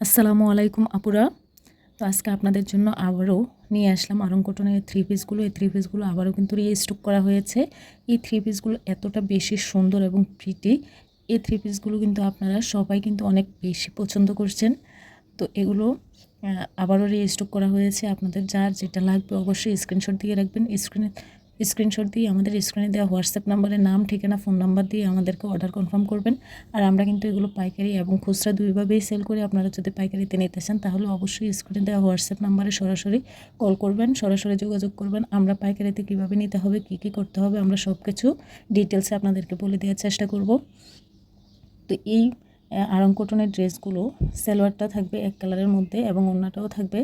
আসসালামু আলাইকুম আপুরা। তো আজকে আপনাদের জন্য আবারও নিয়ে আসলাম আরং কটনের থ্রি পিসগুলো এই থ্রি পিসগুলো আবারও কিন্তু রিস্টক করা হয়েছে। এই থ্রি পিসগুলো এতটা বেশি সুন্দর এবং প্রিটি এই থ্রি পিসগুলো কিন্তু আপনারা সবাই কিন্তু অনেক বেশি পছন্দ করছেন। তো এগুলো আবারও রিস্টক করা হয়েছে। আপনাদের যার যেটা লাগবে অবশ্যই স্ক্রিনশট দিয়ে রাখবেন। স্ক্রিনে স্ক্রিনশট দিয়ে আমাদের স্ক্রিনে দেওয়া হোয়াটসঅ্যাপ নাম্বারে নাম, ঠিকানা ফোন নাম্বার দিয়ে আমাদেরকে অর্ডার কনফার্ম করবেন। আর আমরা কিন্তু এগুলো পাইকারি এবং খুচরা দুইভাবেই সেল করি। আপনারা যদি পাইকারিতে নিতে চান, তাহলে অবশ্যই স্ক্রিনে দেওয়া হোয়াটসঅ্যাপ নাম্বারে সরাসরি কল করবেন, সরাসরি যোগাযোগ করবেন। আমরা পাইকারিতে কীভাবে নিতে হবে, কী কী করতে হবে, আমরা সব কিছু ডিটেলসে আপনাদেরকে বলে দেওয়ার চেষ্টা করব। তো এই আরং কটনের ড্রেসগুলো সালোয়ারটা থাকবে এক কালারের মধ্যে এবং অন্যটাও থাকবে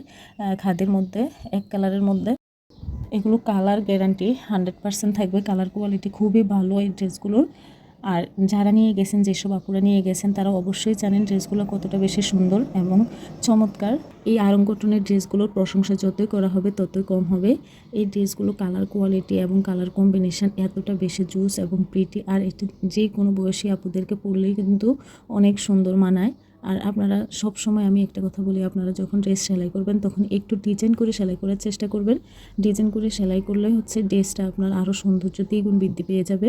খাদির মধ্যে এক কালারের মধ্যে। এগুলো কালার গ্যারান্টি হান্ড্রেড পার্সেন্ট থাকবে। কালার কোয়ালিটি খুবই ভালো এই ড্রেসগুলোর। আর যারা নিয়ে গেছেন, যেসব আপুরা নিয়ে গেছেন, তারা অবশ্যই জানেন ড্রেসগুলো কতটা বেশি সুন্দর এবং চমৎকার। এই আরং কটনের ড্রেসগুলোর প্রশংসা যতই করা হবে, ততই কম হবে। এই ড্রেসগুলো কালার কোয়ালিটি এবং কালার কম্বিনেশন এতটা বেশি জুস এবং প্রিটি আর এটি যে কোনো বয়সী আপুদেরকে পরলেই কিন্তু অনেক সুন্দর মানায়। আর আপনারা সব সময় আমি একটা কথা বলি, আপনারা যখন ড্রেস সেলাই করবেন তখন একটু ডিজাইন করে সেলাই করার চেষ্টা করবেন। ডিজাইন করে সেলাই করলে হচ্ছে ড্রেসটা আপনার আরও সৌন্দর্য দ্বিগুণ বৃদ্ধি পেয়ে যাবে।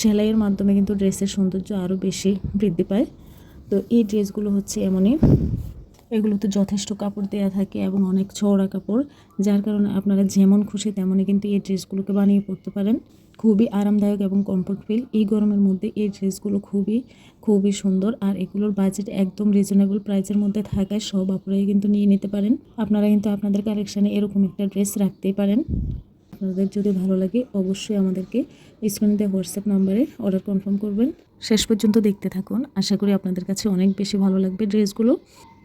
সেলাইয়ের মাধ্যমে কিন্তু ড্রেসের সৌন্দর্য আরও বেশি বৃদ্ধি পায়। তো এই ড্রেসগুলো হচ্ছে এমনই। এগুলোতে যথেষ্ট কাপড় দেওয়া থাকে এবং অনেক চওড়া কাপড়, যার কারণে আপনারা যেমন খুশি তেমনই কিন্তু এই ড্রেসগুলোকে বানিয়ে পরতে পারেন। খুবই আরামদায়ক এবং কমফোর্ট ফিল এই গরমের মধ্যে এই ড্রেসগুলো খুবই খুবই সুন্দর আর এগুলোর বাজেট একদম রিজনেবল প্রাইসের মধ্যে থাকায় সব আপনারাই কিন্তু নিয়ে নিতে পারেন। আপনারা কিন্তু আপনাদের কালেকশানে এরকম একটা ড্রেস রাখতেই পারেন। আপনাদের যদি ভালো লাগে অবশ্যই আমাদেরকে স্ক্রিনে দেওয়া হোয়াটসঅ্যাপ নাম্বারে অর্ডার কনফার্ম করবেন। শেষ পর্যন্ত দেখতে থাকুন। আশা করি আপনাদের কাছে অনেক বেশি ভালো লাগবে ড্রেসগুলো